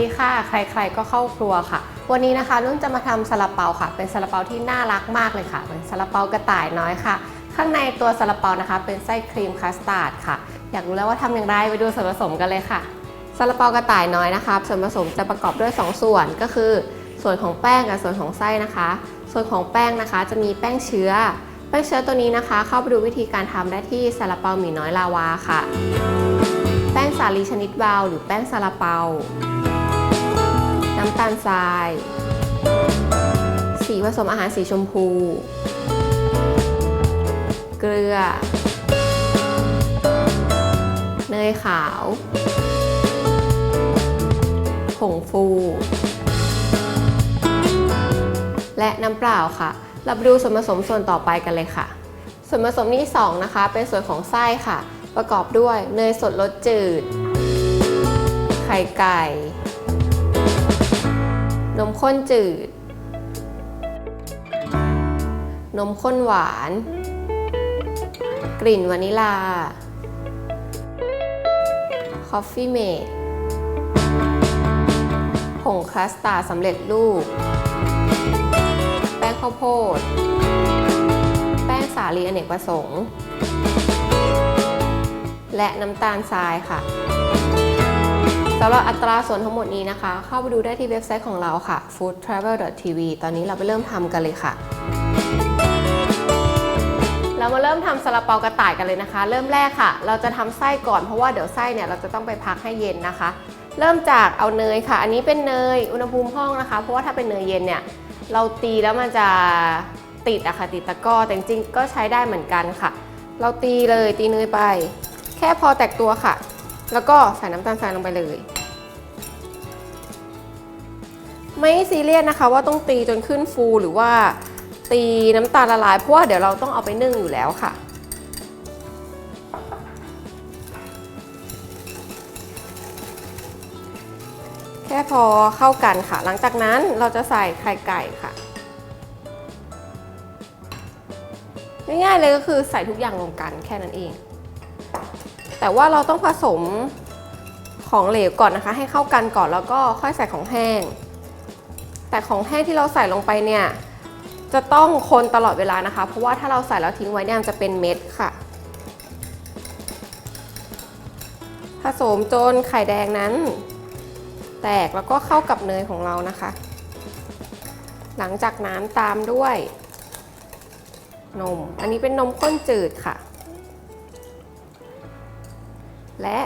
ดีค่ะ ใครๆก็เข้าครัวค่ะ วันนี้นะคะนุ่นจะมาทำซาลาเปาค่ะ เป็นซาลาเปาที่น่ารักมากเลยค่ะ เป็นซาลาเปากระต่ายน้อยค่ะ ข้างในตัวซาลาเปานะคะ เป็นไส้ครีมคัสตาร์ดค่ะ อยากรู้แล้วว่าทำอย่างไรไปดูส่วนผสมกันเลยค่ะซาลาเปากระต่ายน้อยนะคะส่วนผสมจะประกอบด้วย 2 ส่วนก็คือ ส่วนของแป้งกับส่วนของไส้นะคะ ส่วนของแป้งนะคะ จะมีแป้งเชื้อ แป้งเชื้อตัวนี้นะคะ เข้าไปดูวิธีการทำได้ที่ซาลาเปาหมี่น้อยลาวาค่ะ แป้งสาลีชนิดวาหรือแป้งซาลาเปา น้ำตาลทราย สีผสมอาหารสีชมพู เกลือ เนยขาว ผงฟู และน้ำเปล่าค่ะ เราไปดูส่วนผสมส่วนต่อไปกันเลยค่ะ ส่วนผสมที่2นะคะ เป็นส่วนของไส้ค่ะ ประกอบด้วยเนยสดรสจืด ไข่ไก่ นมข้นจืด นมข้นหวาน กลิ่นวานิลา คอฟฟี่เมดผงคลัสตาร์สำเร็จรูป แป้งข้าวโพด แป้งสาลีอเนกประสงค์ และน้ำตาลทรายค่ะ สำหรับอัตราส่วนทั้งหมดนี้นะคะ เข้าไปดูได้ที่เว็บไซต์ของเราค่ะ foodtravel.tv ตอนนี้เราไปเริ่มทำกันเลยค่ะ เรามาเริ่มทำซาลาเปากระต่ายกันเลยนะคะ เริ่มแรกค่ะ เราจะทำไส้ก่อนเพราะว่าเดี๋ยวไส้เนี่ยเราจะต้องไปพักให้เย็นนะคะ เริ่มจากเอาเนยค่ะ อันนี้เป็นเนยอุณหภูมิห้องนะคะ เพราะว่าถ้าเป็นเนยเย็นเนี่ยเราตีแล้วมันจะติดอะค่ะติดตะก้อแต่จริงก็ใช้ได้เหมือนกันค่ะ เราตีเลยตีเนยไป แค่พอแตกตัวค่ะ แล้วก็ใส่น้ำตาลทรายลงไปเลย ไม่ซีเรียสนะคะว่าต้องตีจนขึ้นฟูหรือว่าตีน้ำตาลละลายเพราะว่าเดี๋ยวเราต้องเอาไปนึ่งอยู่แล้วค่ะ แค่พอเข้ากันค่ะ หลังจากนั้นเราจะใส่ไข่ไก่ค่ะง่ายๆเลยก็คือใส่ทุกอย่างรวมกันแค่นั้นเอง แต่ว่าเราต้องผสมของเหลวก่อนนะคะ ให้เข้ากันก่อนแล้วก็ค่อยใส่ของแห้ง แต่ของแห้งที่เราใส่ลงไปเนี่ยจะต้องคนตลอดเวลานะคะ เพราะว่าถ้าเราใส่แล้วทิ้งไว้เนี่ยมันจะเป็นเม็ดค่ะ ผสมจนไข่แดงนั้น แตกแล้วก็เข้ากับเนยของเรานะคะ หลังจากนั้นตามด้วย นม อันนี้เป็นนมข้นจืดค่ะ และ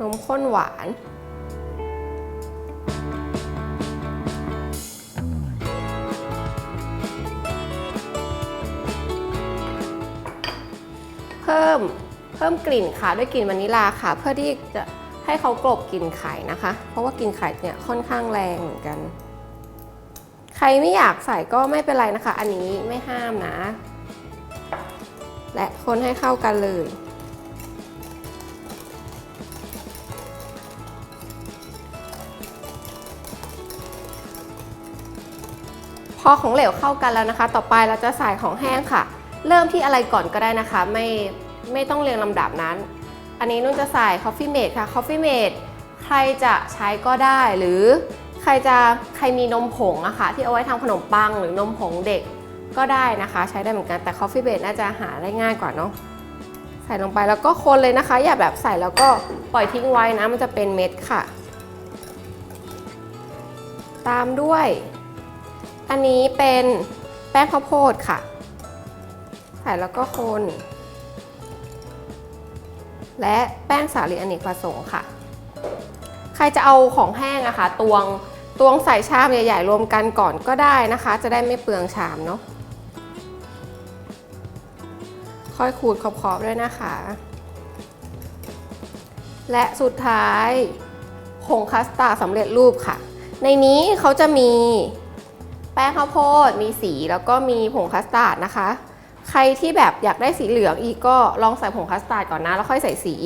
นมข้นหวาน เพิ่มเพิ่มกลิ่นค่ะด้วยกลิ่นวานิลาค่ะ เพื่อที่จะให้เขากลบกลิ่นไข่นะคะ เพราะว่ากลิ่นไข่เนี่ยค่อนข้างแรงเหมือนกัน ใครไม่อยากใส่ก็ไม่เป็นไรนะคะ อันนี้ไม่ห้ามนะ และคนให้เข้ากันเลย พอของเหลวเข้ากันแล้วนะคะ ต่อไปเราจะใส่ของแห้งค่ะ เริ่มที่อะไรก่อนก็ได้นะคะ ไม่ไม่ต้องเรียงลำดับนั้น อันนี้นุ่นจะใส่ Coffee Mate ค่ะ Coffee Mate ใครจะใช้ก็ได้หรือใครจะใครมีนมผงอะค่ะที่เอาไว้ทำขนมปังหรือนมผงเด็กก็ได้นะคะ ใช้ได้เหมือนกันแต่ Coffee Mate น่าจะหาได้ง่ายกว่าเนาะใส่ลงไปแล้วก็คนเลยนะคะ อย่าแบบใส่แล้วก็ปล่อยทิ้งไว้นะมันจะเป็นเม็ดค่ะ ตามด้วย อันนี้เป็นแป้งข้าวโพดค่ะ ใส่แล้วก็คน และแป้งสาลีอเนกประสงค์ค่ะ ใครจะเอาของแห้งอะคะ่ะตวงตวงใส่ชามใหญ่ๆ รวมกันก่อนก็ได้นะคะ จะได้ไม่เปลืองชามเนาะค่อยขูดขอบๆด้วยนะคะ และสุดท้ายผงคัสตาร์ดสำเร็จรูปค่ะ ในนี้เขาจะมี แป้งข้าวโพดมีสีแล้วก็มีผงคัสตาร์ดนะคะ ใครที่แบบอยากได้สีเหลืองอีกก็ลองใส่ผงคัสตาร์ดก่อนนะแล้วค่อยใส่สี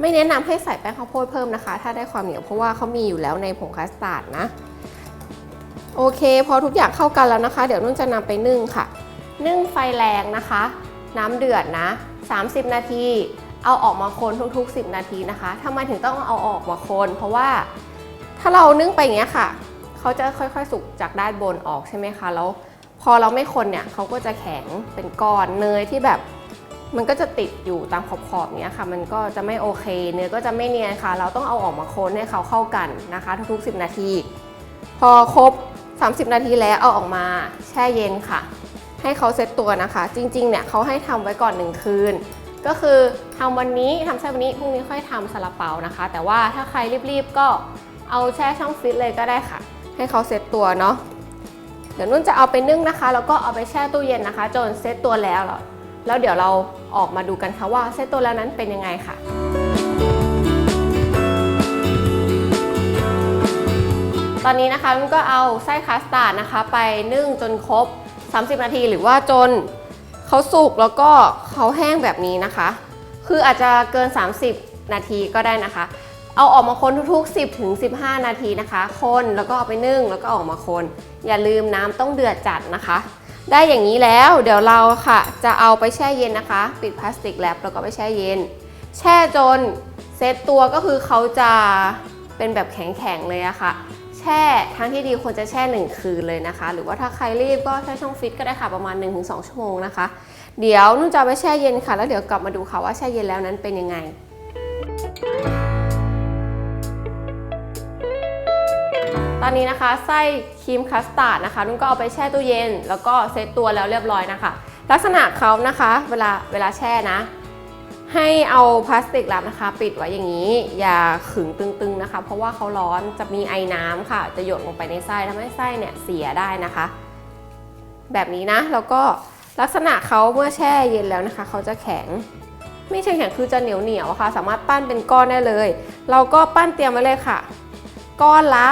ไม่แนะนำให้ใส่แป้งข้าวโพดเพิ่มนะคะ ถ้าได้ความเหนียวเพราะว่าเขามีอยู่แล้วในผงคัสตาร์ดนะ โอเค พอทุกอย่างเข้ากันแล้วนะคะ เดี๋ยวนุ่นจะนำไปนึ่งค่ะ นึ่งไฟแรงนะคะ น้ำเดือดนะ 30 นาทีเอาออกมาคนทุกๆ 10 นาทีนะคะทำไมถึงต้องเอาออกมาคน เพราะว่าถ้าเรานึ่งไปอย่างเงี้ยค่ะ เขาจะค่อยๆ สุกจากด้านบนออกใช่ไหมคะแล้วพอเราไม่คนเนี่ยเขาก็จะแข็งเป็นก้อนเนยที่แบบ มันก็จะติดอยู่ตามขอบๆเนี้ยค่ะ มันก็จะไม่โอเค เนื้อก็จะไม่เนียนค่ะ เราต้องเอาออกมาคนให้เขาเข้ากันนะคะ ทุกๆ 10 นาที พอครบ 30 นาทีแล้วเอาออกมาแช่เย็นค่ะ ให้เขาเซตตัวนะคะ จริงๆเนี่ยเขาให้ทำไว้ก่อนหนึ่งคืน ก็คือทำวันนี้ทำแช่วันนี้พรุ่งนี้ค่อยทำซาลาเปานะคะ แต่ว่าถ้าใครรีบๆก็เอาแช่ช่องฟิตเลยก็ได้ค่ะ ให้เขาเซตตัวเนาะเดี๋ยวนุ่นจะเอาไปนึ่งนะคะ แล้วก็เอาไปแช่ตู้เย็นนะคะ จนเซตตัวแล้วแล้วเดี๋ยวเราออกมาดูกันค่ะว่าเซตตัวแล้วนั้นเป็นยังไงค่ะตอนนี้นะคะนุ่นก็เอาไส้คัสตาร์ดนะคะ ไปนึ่งจนครบ 30 นาทีหรือว่าจนเขาสุกแล้วก็เขาแห้งแบบนี้นะคะ คืออาจจะเกิน 30 นาทีก็ได้นะคะ เอาออกมาคนทุกๆ 10ถึง15 นาทีนะคะ คนแล้วก็เอาไปนึ่งแล้วก็ออกมาคน อย่าลืมน้ำต้องเดือดจัดนะคะ ได้อย่างนี้แล้วเดี๋ยวเราค่ะ จะเอาไปแช่เย็นนะคะ ปิดพลาสติกแรปแล้วก็ไปแช่เย็น แช่จนเซตตัวก็คือเขาจะเป็นแบบแข็งๆเลยอะค่ะ แช่ทั้งที่ดีควรจะแช่ 1 คืนเลยนะคะ หรือว่าถ้าใครรีบก็แช่ช่องฟิตก็ได้ค่ะประมาณ 1-2 ชั่วโมงนะคะ เดี๋ยวนุ่นจะไปแช่เย็นค่ะ แล้วเดี๋ยวกลับมาดูค่ะว่าแช่เย็นแล้วนั้นเป็นยังไง ตอนนี้นะคะไส้ครีมคัสตาร์ดนะคะนุ่นก็เอาไปแช่ตู้เย็น แล้วก็เซตตัวแล้วเรียบร้อยนะคะ ลักษณะเขานะคะเวลาเวลาแช่นะ ให้เอาพลาสติกลับนะคะ ปิดไว้อย่างนี้ อย่าขึงตึงๆนะคะ เพราะว่าเขาร้อนจะมีไอ้น้ำค่ะ จะหยดลงไปในไส้ทำให้ไส้เนี่ยเสียได้นะคะ แบบนี้นะแล้วก็ลักษณะเขาเมื่อแช่เย็นแล้วนะคะเขาจะแข็งไม่ใช่แข็งคือจะเหนียวเหนียวค่ะ สามารถปั้นเป็นก้อนได้เลย เราก็ปั้นเตรียมไว้เลยค่ะ ก้อนละ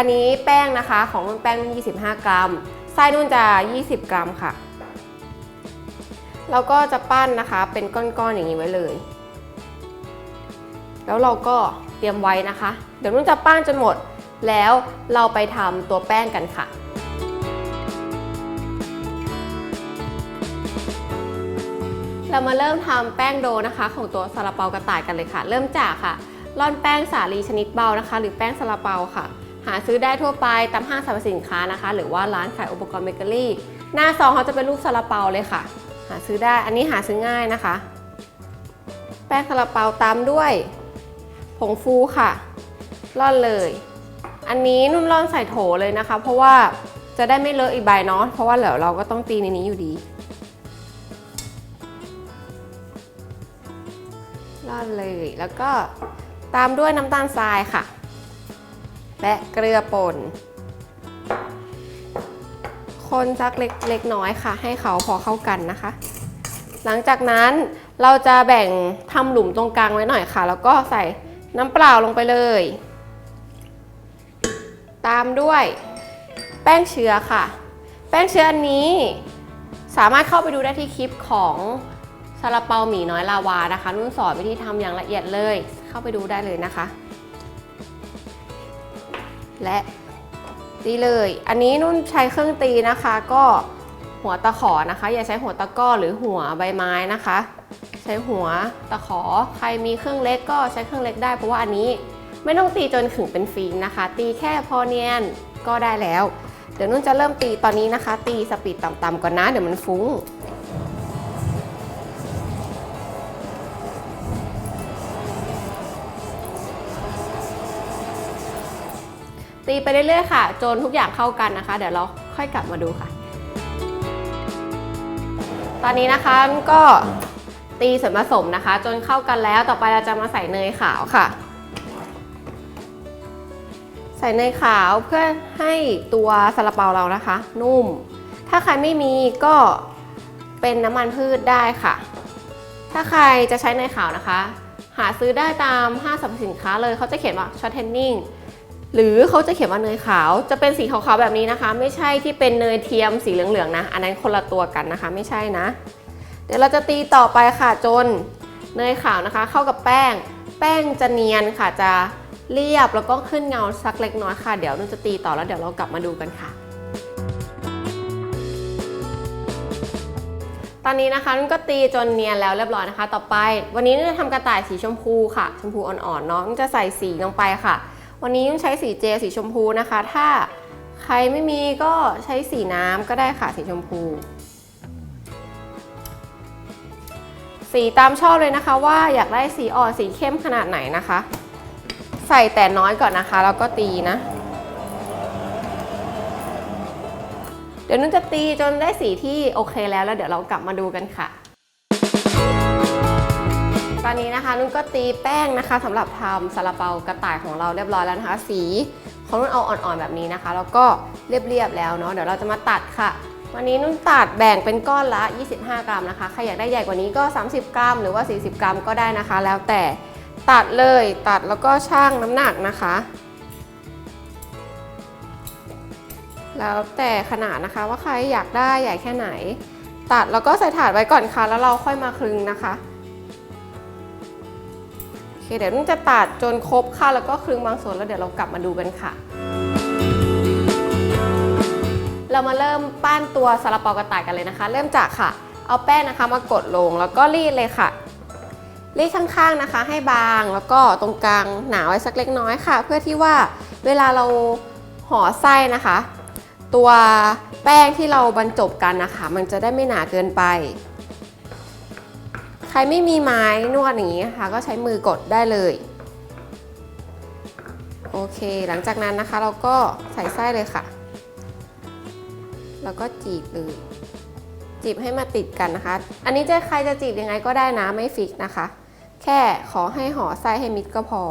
อันนี้แป้งนะคะของนุ่นแป้ง 25 กรัม ไส้นุ่นจะ 20 กรัมค่ะเราก็จะปั้นนะคะเป็นก้อนๆอย่างนี้ไว้เลย แล้วเราก็เตรียมไว้นะคะ เดี๋ยวนุ่นจะปั้นจนหมด แล้วเราไปทำตัวแป้งกันค่ะเรามาเริ่มทำแป้งโดนะคะ ของตัวซาลาเปากระต่ายกันเลยค่ะ เริ่มจากค่ะ ร่อนแป้งสาลีชนิดเบานะคะ หรือแป้งซาลาเปาค่ะ หาซื้อได้ทั่วไปตามห้างสรรพสินค้านะคะ หรือว่าร้านขายอุปกรณ์เบเกอรี่ หน้าซองเขาจะเป็นรูปซาลาเปาเลยค่ะ หาซื้อได้อันนี้หาซื้อง่ายนะคะ แป้งซาลาเปาตามด้วย ผงฟูค่ะร่อนเลย อันนี้นุ่นร่อนใส่โถเลยนะคะ เพราะว่าจะได้ไม่เลอะอีกใบเนาะเพราะว่าเดี๋ยวเราก็ต้องตีในนี้อยู่ดีร่อนเลยแล้วก็ตามด้วยน้ำตาลทรายค่ะ และเกลือป่น คนสักเล็กเล็กน้อยค่ะ ให้เขาพอเข้ากันนะคะ หลังจากนั้นเราจะแบ่งทำหลุมตรงกลางไว้หน่อยค่ะ แล้วก็ใส่น้ำเปล่าลงไปเลย ตามด้วยแป้งเชื้อค่ะ แป้งเชื้ออันนี้สามารถเข้าไปดูได้ที่คลิปของซาลาเปาหมี่น้อยลาวานะคะ นุ่นสอนวิธีทำอย่างละเอียดเลย เข้าไปดูได้เลยนะคะ และตีเลย อันนี้นุ่นใช้เครื่องตีนะคะ ก็หัวตะขอนะคะ อย่าใช้หัวตะก้อหรือหัวใบไม้นะคะ ใช้หัวตะขอใครมีเครื่องเล็กก็ใช้เครื่องเล็กได้ เพราะว่าอันนี้ไม่ต้องตีจนขึงเป็นฟิล์มนะคะ ตีแค่พอเนียนก็ได้แล้ว เดี๋ยวนุ่นจะเริ่มตีตอนนี้นะคะ ตีสปีดต่ำๆก่อนนะ เดี๋ยวมันฟุ้ง ตีไปเรื่อยๆค่ะ จนทุกอย่างเข้ากันนะคะ เดี๋ยวเราค่อยกลับมาดูค่ะ ตอนนี้นะคะก็ตีส่วนผสมนะคะ จนเข้ากันแล้วต่อไปเราจะมาใส่เนยขาวค่ะ ใส่เนยขาวเพื่อให้ตัวซาลาเปาเรานะคะ นุ่ม ถ้าใครไม่มีก็เป็นน้ำมันพืชได้ค่ะ ถ้าใครจะใช้เนยขาวนะคะ หาซื้อได้ตามห้างสรรพสินค้าเลยเขาจะเขียนว่าช็อตเทนนิ่ง หรือเขาจะเขียนว่าเนยขาวจะเป็นสีขาวๆแบบนี้นะคะ ไม่ใช่ที่เป็นเนยเทียมสีเหลืองๆนะ อันนั้นคนละตัวกันนะคะ ไม่ใช่นะ เดี๋ยวเราจะตีต่อไปค่ะจนเนยขาวนะคะ เข้ากับแป้ง แป้งจะเนียนค่ะจะเรียบแล้วก็ขึ้นเงาสักเล็กน้อยค่ะ เดี๋ยวนุ่นจะตีต่อแล้วเดี๋ยวเรากลับมาดูกันค่ะ ตอนนี้นะคะนุ่นก็ตีจนเนียนแล้วเรียบร้อยนะคะ ต่อไป วันนี้นุ่นจะทำกระต่ายสีชมพูค่ะ ชมพูอ่อนๆเนาะนุ่นจะใส่สีลงไปค่ะ วันนี้นุ่นใช้สีเจสีชมพูนะคะ ถ้าใครไม่มีก็ใช้สีน้ำก็ได้ค่ะสีชมพู สีตามชอบเลยนะคะว่าอยากได้สีอ่อนสีเข้มขนาดไหนนะคะ ใส่แต่น้อยก่อนนะคะ แล้วก็ตีนะ เดี๋ยวนุ่นจะตีจนได้สีที่โอเคแล้วแล้วเดี๋ยวเรากลับมาดูกันค่ะ อนนี้นะคะนุ่นก็ตีแป้งนะคะสำหรับทำซาลาเปากระต่ายของเราเรียบร้อยแล้วนะคะ สีของนุ่นเอาอ่อนๆแบบนี้นะคะ แล้วก็เรียบๆแล้วเนาะเดี๋ยวเราจะมาตัดค่ะ วันนี้นุ่นตัดแบ่งเป็นก้อนละ 25 กรัมนะคะใครอยากได้ใหญ่กว่านี้ก็ 30 กรัม หรือว่า 40 กรัมก็ได้นะคะ แล้วแต่ตัดเลยตัดแล้วก็ชั่งน้ำหนักนะคะ แล้วแต่ขนาดนะคะว่าใครอยากได้ใหญ่แค่ไหน ตัดแล้วก็ใส่ถาดไว้ก่อนค่ะ แล้วเราค่อยมาคลึงนะคะ คเดี๋ยวนุ่นจะตัดจนครบค่ะ แล้วก็คลึงบางส่วนแล้วเดี๋ยวเรากลับมาดูกันค่ะ เรามาเริ่มปั้นตัวซาลาเปากระต่ายกันเลยนะคะ เริ่มจากค่ะ เอาแป้งนะคะมากดลงแล้วก็รีดเลยค่ะรีดข้างๆนะคะ ให้บางแล้วก็ตรงกลางหนาไว้สักเล็กน้อยค่ะ เพื่อที่ว่าเวลาเราห่อไส้นะคะ ตัวแป้งที่เราบรรจบกันนะคะ มันจะได้ไม่หนาเกินไป ใครไม่มีไม้นวดอย่างนี้นะคะก็ใช้มือกดได้เลย โอเค หลังจากนั้นนะคะ เราก็ใส่ไส้เลยค่ะ แล้วก็จีบเลย จีบให้มาติดกันนะคะ อันนี้จะใครจะจีบยังไงก็ได้นะไม่ฟิกนะคะ แค่ขอให้ห่อไส้ให้มิดก็พอ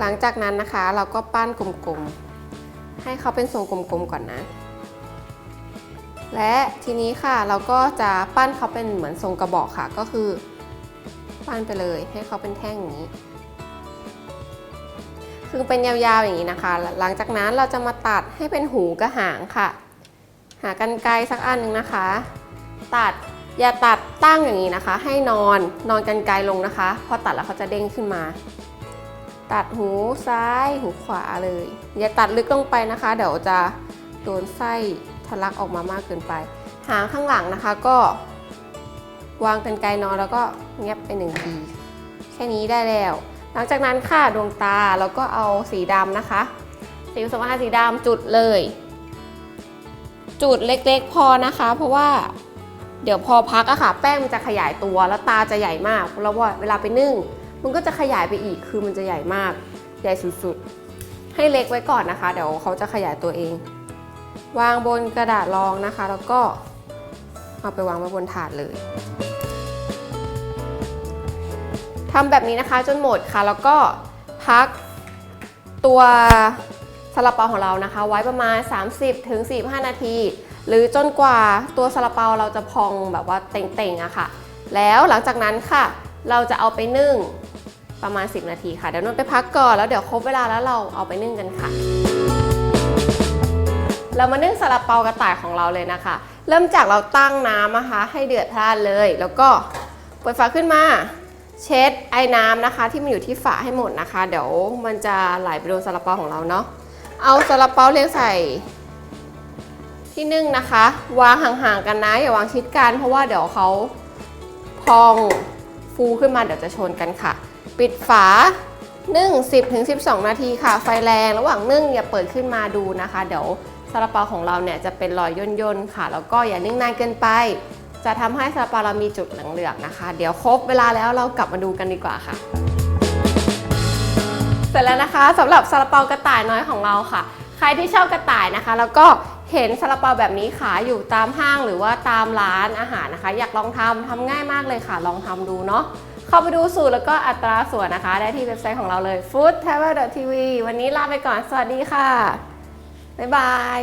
หลังจากนั้นนะคะเราก็ปั้นกลมๆ ให้เขาเป็นทรงกลมๆก่อนนะ และทีนี้ค่ะเราก็จะปั้นเขาเป็นเหมือนทรงกระบอกค่ะ ก็คือ ปั้นไปเลยให้เขาเป็นแท่งอย่างนี้ คือเป็นยาวๆอย่างนี้นะคะ หลังจากนั้นเราจะมาตัดให้เป็นหูกระหางค่ะ หากันไกลสักอันหนึ่งนะคะ ตัดอย่าตัดตั้งอย่างนี้นะคะ ให้นอนนอนกันไกลลงนะคะ พอตัดแล้วเขาจะเด้งขึ้นมา ตัดหูซ้ายหูขวาเลย อย่าตัดลึกลงไปนะคะ เดี๋ยวจะโดนไส้ ลักออกมามากเกินไป หางข้างหลังนะคะก็วางกันไกลนอนแล้วก็เงียบไปหนึ่งทีแค่นี้ได้แล้ว หลังจากนั้นค่ะดวงตาเราก็เอาสีดำนะคะสีผสมอาหารสีดำจุดเลย จุดเล็กๆพอนะคะ เพราะว่าเดี๋ยวพอพักอะค่ะ แป้งมันจะขยายตัวแล้วตาจะใหญ่มากแล้วว่าเวลาไปนึ่ง มันก็จะขยายไปอีกคือมันจะใหญ่มาก ใหญ่สุดๆ ให้เล็กไว้ก่อนนะคะ เดี๋ยวเขาจะขยายตัวเอง วางบนกระดาษรองนะคะ แล้วก็เอาไปวางไว้บนถาดเลยทำแบบนี้นะคะจนหมดค่ะ แล้วก็พักตัวซาลาเปาของเรานะคะ ไว้ประมาณ 30ถึง45 นาที หรือจนกว่าตัวซาลาเปาเราจะพองแบบว่าเต่งๆอะค่ะ แล้วหลังจากนั้นค่ะ เราจะเอาไปนึ่งประมาณ 10 นาทีค่ะ เดี๋ยวนวดไปพักก่อนแล้วเดี๋ยวครบเวลาแล้วเราเอาไปนึ่งกันค่ะ เรามานึ่งซาลาเปากระต่ายของเราเลยนะคะ เริ่มจากเราตั้งน้ำนะคะ ให้เดือดพล่านเลย แล้วก็เปิดฝาขึ้นมา เช็ดไอ้น้ำนะคะ ที่มันอยู่ที่ฝาให้หมดนะคะ เดี๋ยวมันจะไหลไปโดนซาลาเปาของเราเนาะเอาซาลาเปาเรียงใส่ที่นึ่งนะคะ วางห่างๆกันนะอย่าวางชิดกัน เพราะว่าเดี๋ยวเขาพองฟูขึ้นมาเดี๋ยวจะชนกันค่ะ ปิดฝานึ่ง10-12 นาทีค่ะ ไฟแรงระหว่างนึ่งอย่าเปิดขึ้นมาดูนะคะ เดี๋ยว ซาลาเปาของเราเนี่ยจะเป็นรอยย่นๆค่ะ แล้วก็อย่านึ่งนานเกินไป จะทำให้ซาลาเปาเรามีจุดเหลืองๆนะคะ เดี๋ยวครบเวลาแล้วเรากลับมาดูกันดีกว่าค่ะ เสร็จแล้วนะคะสำหรับซาลาเปากระต่ายน้อยของเราค่ะ ใครที่ชอบกระต่ายนะคะ แล้วก็เห็นซาลาเปาแบบนี้ขายอยู่ตามห้างหรือว่าตามร้านอาหารนะคะ อยากลองทำทำง่ายมากเลยค่ะ ลองทำดูเนาะเข้าไปดูสูตรแล้วก็อัตราส่วนนะคะ ได้ที่เว็บไซต์ของเราเลย foodtravel.tv วันนี้ลาไปก่อน สวัสดีค่ะ บ๊ายบาย